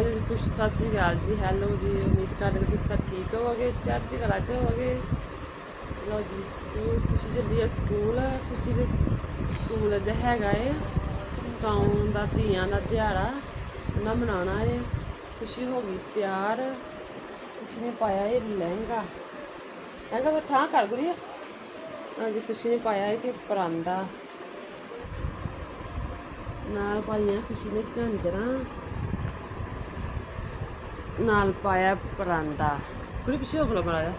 ਅੱਜ ਕੁਛ ਸਤਿ ਸ੍ਰੀ ਅਕਾਲ ਜੀ ਹੈਲੋ ਜੀ, ਉਮੀਦ ਕਰਦੇ ਹਾਂ ਕਿ ਸਭ ਠੀਕ ਹੋਵੋਗੇ, ਚੜ੍ਹਦੀ ਕਲਾ ਚ ਹੋਵੋਗੇ। ਲੋ ਜੀ, ਸਕੂਲ ਖੁਸ਼ੀ ਚੱਲੀ ਸਕੂਲ ਖੁਸ਼ੀ ਦੇ ਸਕੂਲ ਅੱਜ ਹੈਗਾ ਏ, ਸੌਣ ਦਾ ਧੀਆਂ ਦਾ ਦਿਹਾੜਾ ਉਹਨਾਂ ਮਨਾਉਣਾ ਏ, ਖੁਸ਼ੀ ਹੋ ਗਈ, ਪਿਆਰ, ਖੁਸ਼ੀ ਨੇ ਪਾਇਆ ਏ ਲਹਿੰਗਾ। ਲਹਿੰਗਾ ਤਾਂ ਠਾਂ ਕਰ ਗੁੜੀਆ। ਅੱਜ ਖੁਸ਼ੀ ਨੇ ਪਾਇਆ ਏ ਤੇ ਪਰਾਂਦਾ। ਨਾਲ ਪਾਈਆਂ ਖੁਸ਼ੀ ਨੇ ਝਾਂਜਰਾਂ। ਨਾਲ ਪਾਇਆ ਪਰਾਂਦਾ। ਕੁੜੀ ਪਿੱਛੇ ਹੋ ਬਲਾ ਬਲਾਇਆ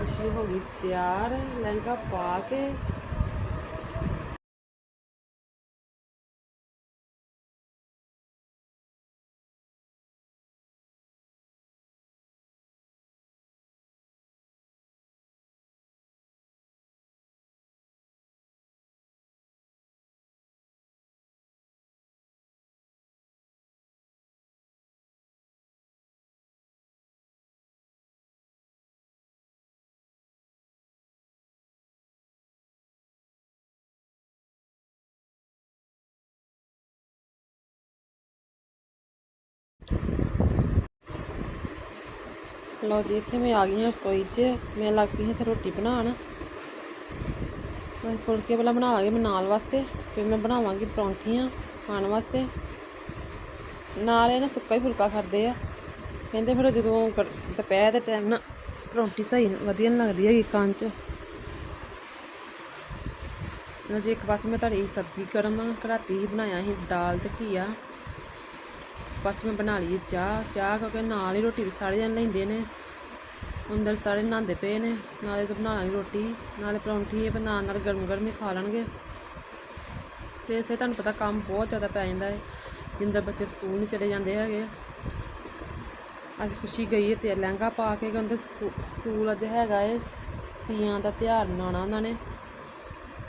ਖੁਸ਼ੀ ਹੋ ਗਈ ਤਿਆਰ ਲਹਿੰਗਾ ਪਾ ਕੇ। ਲਓ ਜੀ, ਇੱਥੇ ਮੈਂ ਆ ਗਈ ਹਾਂ ਰਸੋਈ 'ਚ। ਮੈਂ ਲੱਗ ਪਈ ਹਾਂ ਤੇ ਰੋਟੀ ਬਣਾਉਣ। ਮੈਂ ਫੁਲਕੇ ਪਹਿਲਾਂ ਬਣਾ ਲਾਂਗੀ ਮੈਂ ਨਾਲ ਵਾਸਤੇ, ਫਿਰ ਮੈਂ ਬਣਾਵਾਂਗੀ ਪਰੌਂਠੀਆਂ ਖਾਣ ਵਾਸਤੇ। ਨਾਲ ਇਹ ਨਾ ਸੁੱਕਾ ਹੀ ਫੁਲਕਾ ਖਾਂਦੇ ਆ। ਕਹਿੰਦੇ ਫਿਰ ਜਦੋਂ ਦੁਪਹਿਰ ਦੇ ਟਾਈਮ ਨਾ ਪਰੌਂਠੀ ਸਹੀ ਵਧੀਆ ਨਹੀਂ ਲੱਗਦੀ ਹੈਗੀ ਕੰਨ 'ਚ। ਲਓ ਜੀ, ਇੱਕ ਪਾਸੇ ਮੈਂ ਤੁਹਾਡੀ ਸਬਜ਼ੀ ਗਰਮ ਘਰਾਤੀ ਹੀ ਬਣਾਇਆ ਸੀ, ਦਾਲ ਤੇ ਘੀਆ। ਬਸ ਮੈਂ ਬਣਾ ਲਈ ਚਾਹ ਚਾਹ ਕਿਉਂਕਿ ਨਾਲ ਹੀ ਰੋਟੀ ਵੀ ਸਾਰੇ ਜਣ ਲੈਂਦੇ ਨੇ। ਅੰਦਰ ਸਾਰੇ ਨਹਾਉਂਦੇ ਪਏ ਨੇ, ਨਾਲੇ ਤਾਂ ਬਣਾ ਲਈ ਰੋਟੀ, ਨਾਲੇ ਪਰੌਂਠੀ ਇਹ ਬਣਾ ਨਾਲ ਗਰਮ ਗਰਮ ਹੀ ਖਾ ਲੈਣਗੇ। ਸੇ ਸੇ ਤੁਹਾਨੂੰ ਪਤਾ ਕੰਮ ਬਹੁਤ ਜ਼ਿਆਦਾ ਪੈ ਜਾਂਦਾ ਹੈ ਜਿੰਦਰ ਬੱਚੇ ਸਕੂਲ ਨਹੀਂ ਚਲੇ ਜਾਂਦੇ ਹੈਗੇ। ਅੱਜ ਖੁਸ਼ੀ ਗਈ ਹੈ ਤੇ ਲਹਿੰਗਾ ਪਾ ਕੇ ਕਹਿੰਦੇ ਸਕੂ- ਸਕੂਲ ਅੱਜ ਹੈਗਾ ਏ, ਤੀਆਂ ਦਾ ਤਿਉਹਾਰ ਮਨਾਉਣਾ ਉਹਨਾਂ ਨੇ।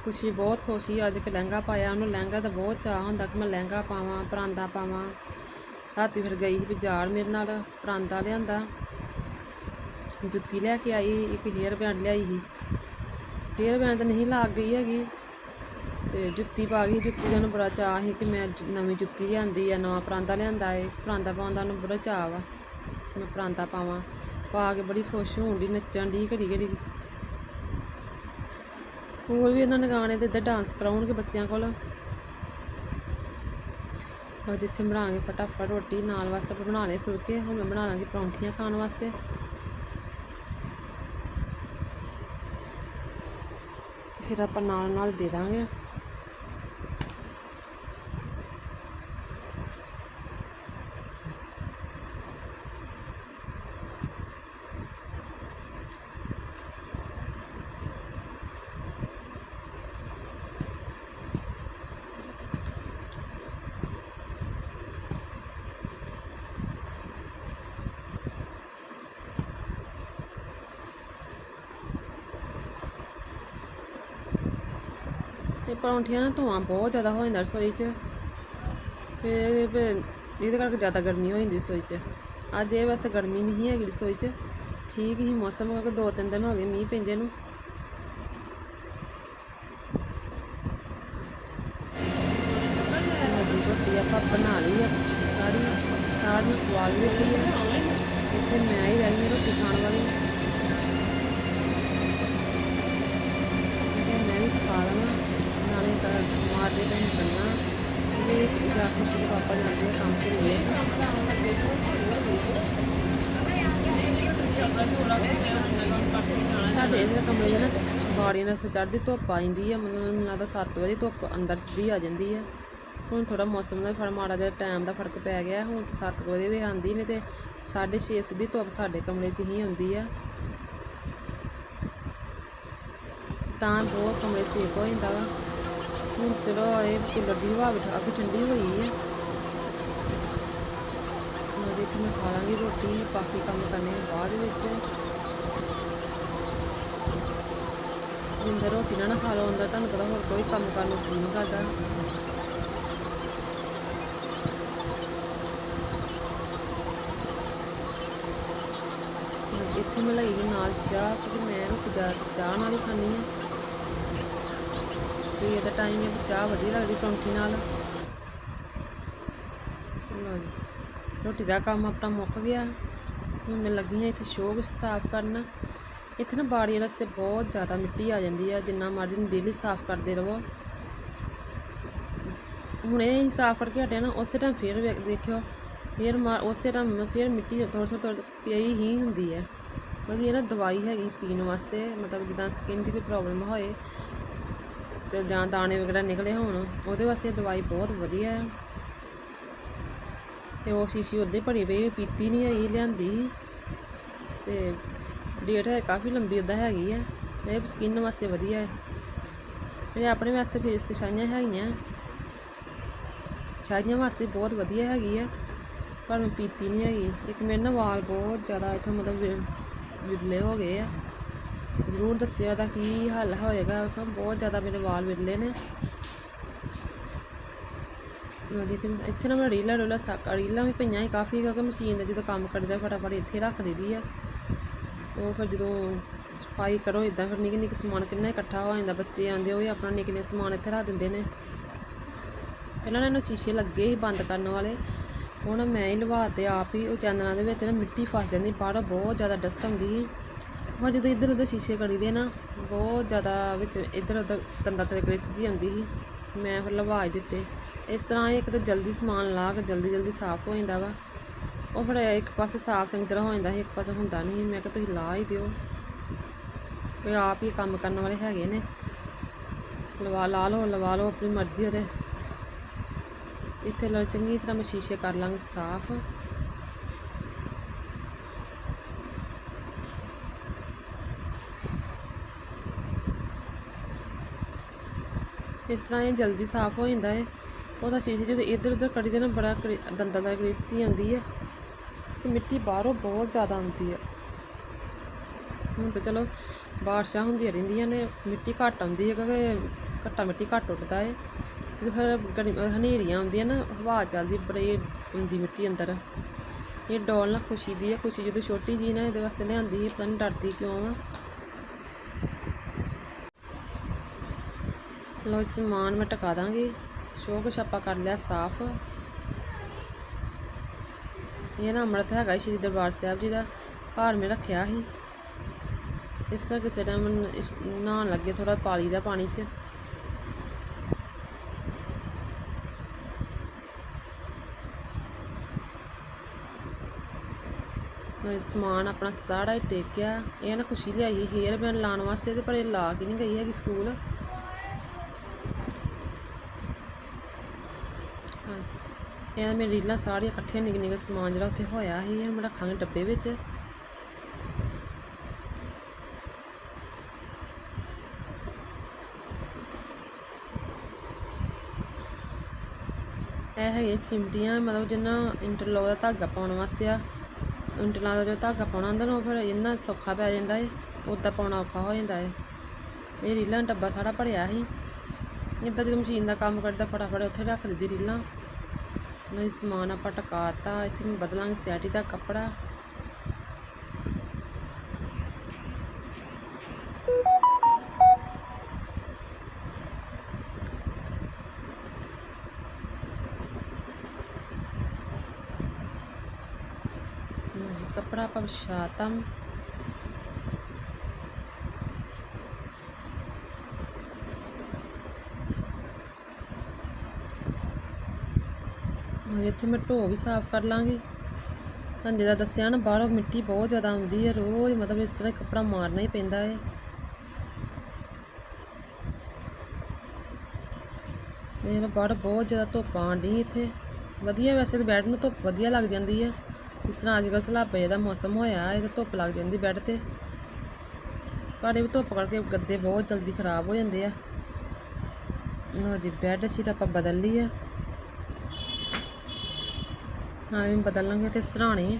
ਖੁਸ਼ੀ ਬਹੁਤ ਖੁਸ਼ ਸੀ ਅੱਜ ਕਿ ਲਹਿੰਗਾ ਪਾਇਆ, ਉਹਨੂੰ ਲਹਿੰਗਾ ਦਾ ਬਹੁਤ ਚਾਹ ਹੁੰਦਾ ਕਿ ਮੈਂ ਲਹਿੰਗਾ ਪਾਵਾਂ, ਪਰਾਂਦਾ ਪਾਵਾਂ। ਰਾਤੀ ਫਿਰ ਗਈ ਸੀ ਬਾਜ਼ਾਰ ਮੇਰੇ ਨਾਲ, ਪਰਾਂਦਾ ਲਿਆਂਦਾ। ਜੁੱਤੀ ਲੈ ਕੇ ਆਈ, ਇੱਕ ਹੇਅਰ ਬੈਂਡ ਲਿਆਈ ਸੀ। ਹੇਅਰ ਬੈਂਡ ਨਹੀਂ ਲੱਗ ਗਈ ਹੈਗੀ। ਤੇ ਜੁੱਤੀ ਪਾ ਗਈ, ਜੁੱਤੀ ਦਾ ਨੂੰ ਬੜਾ ਚਾਅ ਸੀ ਕਿ ਮੈਂ ਨਵੀਂ ਜੁੱਤੀ ਲਿਆਂਦੀ ਆ, ਨਵਾਂ ਪਰਾਂਦਾ ਲਿਆਂਦਾ ਏ। ਪਰਾਂਦਾ ਪਾਉਣ ਦਾ ਨੂੰ ਬੜਾ ਚਾਅ ਵਾ ਮੈਂ ਪਰਾਂਦਾ ਪਾਵਾਂ। ਪਾ ਕੇ ਬੜੀ ਖੁਸ਼ ਹੋਣ ਦੀ ਨੱਚਣ ਦੀ ਘੜੀ ਘੜੀ। ਸਕੂਲ ਵੀ ਉਹਨਾਂ ਨੇ ਗਾਣੇ ਦੇ ਇੱਧਰ ਡਾਂਸ ਕਰਾਉਣਗੇ ਬੱਚਿਆਂ ਕੋਲ। ਔਰ ਜਿੱਥੇ ਬਣਾਵਾਂਗੇ ਫਟਾਫਟ ਰੋਟੀ, ਨਾਲ ਵਾਸਤੇ ਆਪਾਂ ਬਣਾ ਲਏ ਫੁਲਕੇ, ਹੁਣ ਮੈਂ ਬਣਾ ਲਾਂਗੀ ਪਰੌਂਠੀਆਂ ਖਾਣ ਵਾਸਤੇ। ਫਿਰ ਆਪਾਂ ਨਾਲ ਨਾਲ ਦੇ ਦਾਂਗੇ। ਇਹ ਪਰੌਂਠੀਆਂ ਦਾ ਧੂਆਂ ਬਹੁਤ ਜ਼ਿਆਦਾ ਹੋ ਜਾਂਦਾ ਰਸੋਈ 'ਚ। ਫਿਰ ਫਿਰ ਇਹਦੇ ਕਰਕੇ ਜ਼ਿਆਦਾ ਗਰਮੀ ਹੋ ਜਾਂਦੀ ਰਸੋਈ 'ਚ। ਅੱਜ ਇਹ ਵੈਸੇ ਗਰਮੀ ਨਹੀਂ ਹੈਗੀ ਰਸੋਈ 'ਚ। ਠੀਕ ਹੀ ਮੌਸਮ ਕਿਉਂਕਿ ਦੋ ਤਿੰਨ ਦਿਨ ਹੋ ਗਏ ਮੀਂਹ ਪੈਂਦੇ ਨੂੰ। ਰੋਟੀ ਆਪਾਂ ਬਣਾ ਲਈ ਆ। ਸਾਰੀ ਸਾਰੀ ਖਵਾ ਲਈ ਹੋਈ ਹੈ ਇੱਥੇ ਮੈਂ ਹੀ ਰਹਿ ਗਈ ਰੋਟੀ ਖਾਣ ਵਾਲੀ। ਮੈਂ ਵੀ ਖਾ ਲਵਾਂ। ਨਾਲੇ ਤਾਂ ਮਾਰ ਦੇ ਤਾਂ ਜਾ ਕੇ ਮੇਰੇ ਪਾਪਾ ਜਾਂਦੇ ਆ ਕੰਮ ਤੇ ਲਈ ਸਾਡੇ ਇਹਦੇ ਕਮਰੇ 'ਚ ਨਾ ਬਾੜੀਆਂ ਨਾਲ ਚੜ੍ਹਦੀ ਧੁੱਪ ਆ ਜਾਂਦੀ ਆ ਮੈਨੂੰ ਲੱਗਦਾ 7 ਵਜੇ ਧੁੱਪ ਅੰਦਰ ਸਿੱਧੀ ਆ ਜਾਂਦੀ ਆ ਹੁਣ ਥੋੜਾ ਮੌਸਮ ਦਾ ਫੜ ਮਾੜਾ ਜਿਹਾ ਟਾਈਮ ਦਾ ਫ਼ਰਕ ਪੈ ਗਿਆ ਹੁਣ 7 ਵਜੇ ਵੀ ਆਉਂਦੀ ਨੇ ਤੇ 6:30 ਸਿੱਧੀ ਧੁੱਪ ਸਾਡੇ ਕਮਰੇ 'ਚ ਹੀ ਆਉਂਦੀ ਆ ਤਾਂ ਬਹੁਤ ਕਮਰੇ ਸੇਫ ਹੋ ਜਾਂਦਾ ਵਾ। ਹੁਣ ਚਲੋ ਇਹ ਕੂਲਰ ਦੀ ਹਵਾ ਵੀ ਕਾਫੀ ਠੰਡੀ ਹੋਈ ਹੈ ਮੈਂ ਦੇਖ ਮੈਂ ਖਾ ਲਾਂਗੀ ਰੋਟੀ, ਬਾਕੀ ਕੰਮ ਕਰਨੇ ਬਾਅਦ ਵਿੱਚ। ਜਿੰਦਾ ਰੋਟੀ ਨਾ ਖਾ ਲਓ ਹੁੰਦਾ ਤੁਹਾਨੂੰ ਪਤਾ ਹੋਰ ਕੋਈ ਕੰਮ ਕਰਨ ਨੂੰ ਜੀ ਨਹੀਂ ਕਰਦਾ। ਇੱਥੇ ਮੈਂ ਨਾਲ ਚਾਹ ਕਿਉਂਕਿ ਮੈਂ ਰੋਟੀ ਦਾ ਚਾਹ ਨਾਲ ਹੀ ਖਾਂਦੀ ਹਾਂ। ਸਵੇਰ ਦਾ ਟਾਈਮ ਹੈ ਚਾਹ ਵਧੀਆ ਲੱਗਦੀ ਪਰੌਂਠੀ ਨਾਲ। ਲਓ ਜੀ, ਰੋਟੀ ਦਾ ਕੰਮ ਆਪਣਾ ਮੁੱਕ ਗਿਆ। ਹੁਣ ਮੈਂ ਲੱਗੀ ਹਾਂ ਇੱਥੇ ਸ਼ੋਗ ਸਾਫ਼ ਕਰਨ। ਇੱਥੇ ਨਾ ਬਾੜੀਆਂ ਰਸਤੇ ਬਹੁਤ ਜ਼ਿਆਦਾ ਮਿੱਟੀ ਆ ਜਾਂਦੀ ਹੈ ਜਿੰਨਾ ਮਰਜ਼ੀ ਡੇਲੀ ਸਾਫ਼ ਕਰਦੇ ਰਹੋ। ਹੁਣ ਇਹ ਸਾਫ਼ ਕਰਕੇ ਹਟਿਆ ਨਾ, ਉਸੇ ਟਾਈਮ ਫੇਰ ਦੇਖਿਓ। ਫੇਰ ਮਾ- ਉਸੇ ਟਾਈਮ ਫੇਰ ਮਿੱਟੀ ਥੋੜੀ ਥੋੜੀ ਪਈ ਹੀ ਹੁੰਦੀ ਹੈ ਕਿਉਂਕਿ ਇਹ ਨਾ ਦਵਾਈ ਹੈਗੀ ਪੀਣ ਵਾਸਤੇ, ਮਤਲਬ ਜਿੱਦਾਂ ਸਕਿਨ ਦੀ ਕੋਈ ਪ੍ਰੋਬਲਮ ਹੋਏ ਤੇ ਜਾਂ ਦਾਣੇ ਵਗੈਰਾ ਨਿਕਲੇ ਹੋਣ, ਉਹਦੇ ਵਾਸਤੇ ਦਵਾਈ ਬਹੁਤ ਵਧੀਆ ਹੈ ਤੇ ਉਹ ਸ਼ੀਸ਼ੀ ਉੱਦੇ ਭਰੀ ਪਈ ਪੀਤੀ ਨਹੀਂ ਹੈਗੀ, ਲਿਆਂਦੀ। ਸੀ। ਤੇ ਡੇਟ ਹੈ ਕਾਫੀ ਲੰਬੀ ਉੱਦਾਂ ਹੈਗੀ ਆ। ਇਹ ਸਕਿਨ ਵਾਸਤੇ ਵਧੀਆ ਹੈ ਇਹ ਆਪਣੇ ਵਾਸਤੇ ਫੇਸ ਤੇ ਛਾਈਆਂ ਹੈਗੀਆਂ। ਛਾਈਆਂ ਵਾਸਤੇ ਬਹੁਤ ਵਧੀਆ ਹੈਗੀ ਆ। ਪਰ ਮੈਂ ਪੀਤੀ ਨਹੀਂ ਹੈਗੀ। ਇੱਕ ਮੇਰੇ ਨਾ ਵਾਲ ਬਹੁਤ ਜ਼ਿਆਦਾ ਇੱਥੋਂ ਮਤਲਬ ਵਿ- ਵਿਰਲੇ ਹੋ ਗਏ ਆ। ਜ਼ਰੂਰ ਦੱਸਿਓ ਇਹਦਾ ਕੀ ਹੱਲ ਹੋਏਗਾ ਬਹੁਤ ਜ਼ਿਆਦਾ ਮੇਰੇ ਵਾਲ ਵਿਰਲੇ ਨੇ। ਉਹਦੀ ਤੇ ਇੱਥੇ ਨਾ ਮੈਂ ਰੀਲਾਂ ਰੋਲਾ ਸਾਕ ਰੀਲਾਂ ਵੀ ਪਈਆਂ ਸੀ ਕਾਫੀ, ਕਿਉਂਕਿ ਮਸ਼ੀਨ ਦਾ ਜਦੋਂ ਕੰਮ ਕਰਦਾ ਫਟਾਫਟ ਇੱਥੇ ਰੱਖ ਦਈਦੀ ਆ। ਉਹ ਫਿਰ ਜਦੋਂ ਸਫ਼ਾਈ ਕਰੋ ਇਦਾਂ ਫਿਰ ਨਿੱਕੇ ਨਿੱਕੇ ਸਮਾਨ ਕਿੰਨਾ ਇਕੱਠਾ ਹੋ ਜਾਂਦਾ, ਬੱਚੇ ਆਉਂਦੇ, ਉਹ ਵੀ ਆਪਣਾ ਨਿੱਕੇ ਨਿੱਕੇ ਸਮਾਨ ਇੱਥੇ ਰੱਖ ਦਿੰਦੇ ਨੇ। ਪਹਿਲਾਂ ਨਾ ਇਹਨੂੰ ਸ਼ੀਸ਼ੇ ਲੱਗੇ ਸੀ ਬੰਦ ਕਰਨ ਵਾਲੇ। ਉਹ ਨਾ ਮੈਂ ਹੀ ਲਵਾ ਤੇ ਆਪ ਹੀ, ਉਹ ਚੈਨਲਾਂ ਦੇ ਵਿੱਚ ਨਾ ਮਿੱਟੀ ਫਸ ਜਾਂਦੀ, ਬਾਹਰੋਂ ਬਹੁਤ ਜ਼ਿਆਦਾ ਡਸਟ ਆਉਂਦੀ ਸੀ ਜਦੋਂ ਇੱਧਰ ਉੱਧਰ ਸ਼ੀਸ਼ੇ ਕਰੀਦੇ ਨਾ, ਬਹੁਤ ਜ਼ਿਆਦਾ ਵਿੱਚ ਇੱਧਰ ਉੱਧਰ ਤੰਦਾ ਤਰੀਕੇ ਵਿੱਚ ਜੀ ਆਉਂਦੀ ਸੀ। ਮੈਂ ਫਿਰ ਲਵਾ ਹੀ ਦਿੱਤੇ। ਇਸ ਤਰ੍ਹਾਂ ਇਹ ਇੱਕ ਤਾਂ ਜਲਦੀ ਸਮਾਨ ਲਾ ਕੇ ਜਲਦੀ ਜਲਦੀ ਸਾਫ਼ ਹੋ ਜਾਂਦਾ ਵਾ। ਉਹ ਫਿਰ ਇੱਕ ਪਾਸੇ ਸਾਫ਼ ਚੰਗੀ ਤਰ੍ਹਾਂ ਹੋ ਜਾਂਦਾ ਸੀ, ਇੱਕ ਪਾਸੇ ਹੁੰਦਾ ਨਹੀਂ ਸੀ। ਮੈਂ ਕਿਹਾ ਤੁਸੀਂ ਲਾ ਹੀ ਦਿਓ। ਕੋਈ ਆਪ ਹੀ ਕੰਮ ਕਰਨ ਵਾਲੇ ਹੈਗੇ ਨੇ। ਲਵਾ, ਲਾ ਲਓ, ਲਵਾ ਲਓ ਆਪਣੀ ਮਰਜ਼ੀ ਉਹਦੇ। ਇੱਥੇ ਲੋ ਚੰਗੀ ਤਰ੍ਹਾਂ ਮੈਂ ਸ਼ੀਸ਼ੇ ਕਰ ਲਾਂਗੀ ਸਾਫ਼। ਇਸ ਤਰ੍ਹਾਂ ਇਹ ਜਲਦੀ ਸਾਫ਼ ਹੋ ਜਾਂਦਾ ਹੈ। ਉਹਦਾ ਸ਼ੀਸ਼ੇ ਜਦੋਂ ਇੱਧਰ ਉੱਧਰ ਕਰੀਦੇ ਨਾ ਬੜਾ ਦੰਦਾਂ ਦਾ ਗਰੀਸ ਸੀ ਆਉਂਦੀ ਹੈ। ਮਿੱਟੀ ਬਾਹਰੋਂ ਬਹੁਤ ਜ਼ਿਆਦਾ ਆਉਂਦੀ ਹੈ। ਹੁਣ ਤਾਂ ਚਲੋ ਬਾਰਿਸ਼ਾਂ ਹੁੰਦੀਆਂ ਰਹਿੰਦੀਆਂ ਨੇ, ਮਿੱਟੀ ਘੱਟ ਆਉਂਦੀ ਹੈ ਕਿਉਂਕਿ ਘੱਟਾ ਮਿੱਟੀ ਘੱਟ ਉੱਡਦਾ ਹੈ। ਤੇ ਫਿਰ ਹਨੇਰੀਆਂ ਆਉਂਦੀਆਂ ਨਾ, ਹਵਾ ਚੱਲਦੀ ਬੜੀ ਹੁੰਦੀ ਮਿੱਟੀ ਅੰਦਰ। ਇਹ ਡੋਲ ਨਾ ਖੁਸ਼ੀ ਦੀ ਹੈ, ਖੁਸ਼ੀ ਜਦੋਂ ਛੋਟੀ ਜੀ ਨਾ ਇਹਦੇ ਵਾਸਤੇ ਲਿਆਂਦੀ ਸੀ ਪਤਾ ਨਹੀਂ ਡਰਦੀ ਕਿਉਂ ਆ। ਲੋ ਸਮਾਨ ਮੈਂ ਟਕਾ ਦਾਂਗੀ। ਕੁਛ ਆਪਾਂ ਕਰ ਲਿਆ, ਸਾਫ਼। ਇਹ ਨਾ ਅੰਮ੍ਰਿਤ ਹੈਗਾ ਸ਼੍ਰੀ ਦਰਬਾਰ ਸਾਹਿਬ ਜੀ ਦਾ। ਘਰ ਮੈਂ ਰੱਖਿਆ ਸੀ। ਇਸ ਤਰ੍ਹਾਂ ਕਿਸੇ ਟਾਈਮ ਨਹਾਉਣ ਲੱਗੇ ਥੋੜਾ ਪਾਲੀ ਦਾ ਪਾਣੀ 'ਚ। ਮੈਂ ਸਮਾਨ ਆਪਣਾ ਸਾਰਾ ਹੀ ਟੇਕਿਆ। ਇਹ ਨਾ ਖੁਸ਼ੀ ਲਿਆਈ ਹੇਅਰ ਬੈਂਡ ਲਾਉਣ ਵਾਸਤੇ ਤੇ ਪਰ ਇਹ ਲਾ ਕੇ ਨਹੀਂ ਗਈ ਹੈਗੀ ਸਕੂਲ ਹਾਂ। ਇਹ ਮੇਰੀ ਰੀਲਾਂ ਸਾਰੀਆਂ ਇਕੱਠੀਆਂ ਨਿੱਕੇ ਨਿੱਕੇ ਸਮਾਨ ਜਿਹੜਾ ਉੱਥੇ ਹੋਇਆ ਸੀ, ਇਹ ਮੈਂ ਰੱਖਾਂਗੇ ਡੱਬੇ ਵਿੱਚ। ਇਹ ਹੈਗੇ ਚਿਮਟੀਆਂ, ਮਤਲਬ ਜਿੰਨਾ ਇੰਟਰਲੋਕ ਦਾ ਧਾਗਾ ਪਾਉਣ ਵਾਸਤੇ ਆ, ਇੰਟਰਲੋਕ ਦਾ ਜੋ ਧਾਗਾ ਪਾਉਣਾ ਹੁੰਦਾ ਨਾ, ਉਹ ਫਿਰ ਇੰਨਾ ਸੌਖਾ ਪੈ ਜਾਂਦਾ ਏ ਉੱਦਾਂ ਪਾਉਣਾ ਔਖਾ ਹੋ ਜਾਂਦਾ ਏ। ਇਹ ਰੀਲਾਂ ਡੱਬਾ ਸਾਰਾ ਭਰਿਆ ਸੀ। ਇੱਦਾਂ ਜਦੋਂ ਮਸ਼ੀਨ ਦਾ ਕੰਮ ਕਰਦਾ, ਫਟਾਫਟ ਉੱਥੇ ਰੱਖ ਦਿੰਦੀ ਰੀਲਾਂ। ਨਹੀਂ ਸਮਾਨ ਆਪਾਂ ਟਕਾਤਾ ਇੱਥੇ ਮੈਂ ਬਦਲਾਂਗੇ ਸੈਟੀ ਦਾ ਕੱਪੜਾ। ਜੀ ਕੱਪੜਾ ਆਪਾਂ ਵਿਛਾਤਾ। ਇੱਥੇ ਮੈਂ ਢੋ ਵੀ ਸਾਫ਼ ਕਰ ਲਾਂਗੀ। ਤੁਹਾਨੂੰ ਜਿਹੜਾ ਦੱਸਿਆ ਨਾ, ਬਾਹਰੋਂ ਮਿੱਟੀ ਬਹੁਤ ਜ਼ਿਆਦਾ ਆਉਂਦੀ ਹੈ, ਰੋਜ਼ ਮਤਲਬ ਇਸ ਤਰ੍ਹਾਂ ਕੱਪੜਾ ਮਾਰਨਾ ਹੀ ਪੈਂਦਾ ਹੈ। ਇਹ ਬਾਹਰ ਬਹੁਤ ਜ਼ਿਆਦਾ ਧੁੱਪ ਆਉਂਦੀ ਇੱਥੇ। ਵਧੀਆ ਵੈਸੇ ਤਾਂ ਬੈੱਡ ਨੂੰ ਧੁੱਪ ਵਧੀਆ ਲੱਗ ਜਾਂਦੀ ਹੈ। ਇਸ ਤਰ੍ਹਾਂ ਅੱਜ ਕੱਲ੍ਹ ਸਲਾਬੇ ਦਾ ਮੌਸਮ ਹੋਇਆ ਇਹ ਧੁੱਪ ਲੱਗ ਜਾਂਦੀ ਬੈੱਡ ਤੇ। ਪਰ ਇਹ ਵੀ ਧੁੱਪ ਕਰਕੇ ਗੱਦੇ ਬਹੁਤ ਜਲਦੀ ਖਰਾਬ ਹੋ ਜਾਂਦੇ ਆ। ਲਓ ਜੀ, ਬੈੱਡ ਸ਼ੀਟ ਆਪਾਂ ਬਦਲ ਲਈ ਆ ਹਾਂ ਇਹ ਬਦਲ ਲਾਂਗੇ ਤੇ ਸਰਾਣੇ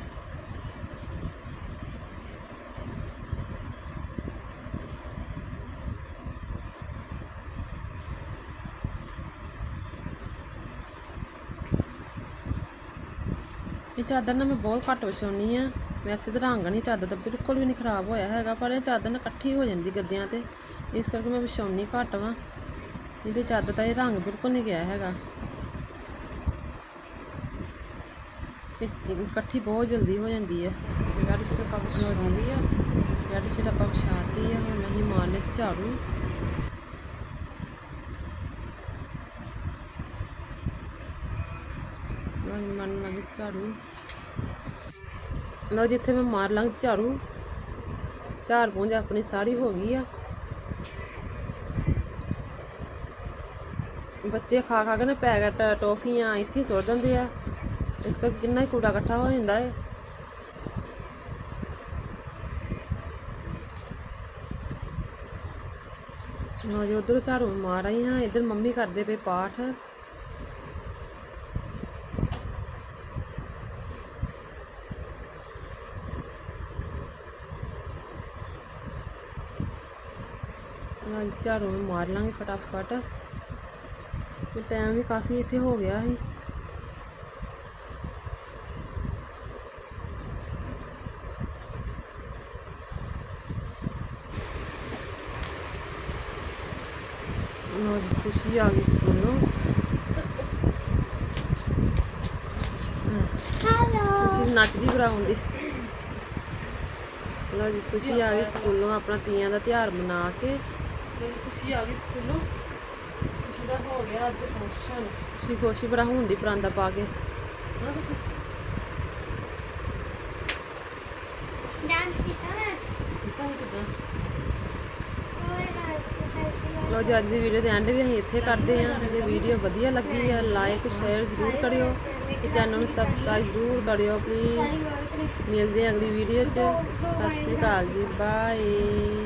ਇਹ ਚਾਦਰ ਨਾ ਮੈਂ ਬਹੁਤ ਘੱਟ ਵਿਛਾਉਣੀ ਆ। ਵੈਸੇ ਤਾਂ ਰੰਗ ਨਹੀਂ, ਚਾਦਰ ਦਾ ਬਿਲਕੁਲ ਵੀ ਨਹੀਂ ਖਰਾਬ ਹੋਇਆ ਹੈਗਾ, ਪਰ ਇਹ ਚਾਦਰ ਨਾ ਇਕੱਠੀ ਹੋ ਜਾਂਦੀ ਗੱਦਿਆਂ ਤੇ। ਇਸ ਕਰਕੇ ਮੈਂ ਵਿਛਾਉਣੀ ਘੱਟ ਵਾਂ। ਇਹਦੇ ਚਾਦਰ ਦਾ ਇਹ ਰੰਗ ਬਿਲਕੁਲ ਨਹੀਂ ਗਿਆ ਹੈਗਾ। ਇਹ ਇਕੱਠੀ ਬਹੁਤ ਜਲਦੀ ਹੋ ਜਾਂਦੀ ਹੈ। ਬੈੱਡ ਸ਼ੀਟ ਆਪਾਂ ਵਿਛਾ ਲਈ ਆ ਰੈਡ ਸ਼ੀਟ ਆਪਾਂ ਵਿਛਾਤੀ ਆ, ਹੁਣ ਅਸੀਂ ਮਾਰਨੇ ਝਾੜੂ। ਮੈਂ ਮਨ ਲੱਗ ਝਾੜੂ। ਲਓ ਜਿੱਥੇ ਮੈਂ ਮਾਰ ਲਾਂ ਝਾੜੂ। ਝਾੜ ਪੂੰਝ ਆਪਣੀ ਸਾੜੀ ਹੋ ਗਈ ਆ। ਬੱਚੇ ਖਾ ਖਾ ਕੇ ਨਾ ਪੈਕਟ, ਟੋਫੀਆਂ ਇੱਥੇ ਸੁੱਟ ਦਿੰਦੇ ਆ। ਇਸ ਕਰਕੇ ਕਿੰਨਾ ਹੀ ਕੂੜਾ ਇਕੱਠਾ ਹੋ ਜਾਂਦਾ ਹੈ ਲਓ ਜੀ, ਉਧਰ ਝਾੜੂ ਮਾਰ ਆਈ ਹਾਂ। ਇੱਧਰ ਮੰਮੀ ਕਰਦੇ ਪਏ ਪਾਠ। ਲਓ ਜੀ, ਝਾੜੂ ਮਾਰ ਲਾਂਗੇ ਫਟਾਫਟ। ਟਾਈਮ ਵੀ ਕਾਫੀ ਇੱਥੇ ਹੋ ਗਿਆ ਸੀ। ਲਓ ਜੀ ਖੁਸ਼ੀ ਆ ਗਈ ਸਕੂਲੋਂ ਖੁਸ਼ੀ ਨੱਚਦੀ ਬਰਾਉਂਦੀ ਲਓ ਜੀ ਖੁਸ਼ੀ ਆ ਗਈ ਸਕੂਲੋਂ ਆਪਣਾ ਤੀਆਂ ਦਾ ਤਿਉਹਾਰ ਮਨਾ ਕੇ ਮੇਰੀ ਖੁਸ਼ੀ ਆ ਗਈ ਸਕੂਲੋਂ ਖੁਸ਼ੀ ਦਾ ਹੋ ਗਿਆ ਅੱਜ ਫੰਕਸ਼ਨ ਖੁਸ਼ੀ ਖੁਸ਼ੀ ਬਰਾ ਹੁੰਦੀ ਪਰਾਂਦਾ ਪਾ ਕੇ ਹਾਂ ਖੁਸ਼ੀ ਲਓ ਜੀ ਅੱਜ ਦੀ ਵੀਡੀਓ ਦੇ ਐਂਡ ਵੀ ਅਸੀਂ ਇੱਥੇ ਕਰਦੇ ਹਾਂ। ਜੇ ਵੀਡੀਓ ਵਧੀਆ ਲੱਗੀ ਹੈ ਲਾਈਕ ਸ਼ੇਅਰ ਜ਼ਰੂਰ ਕਰਿਓ ਤੇ ਚੈਨਲ ਨੂੰ ਸਬਸਕ੍ਰਾਈਬ ਜ਼ਰੂਰ ਕਰਿਓ ਪਲੀਜ਼ ਮਿਲਦੇ ਹਾਂ ਅਗਲੀ ਵੀਡੀਓ 'ਚ। ਸਤਿ ਸ਼੍ਰੀ ਅਕਾਲ ਜੀ। ਬਾਏ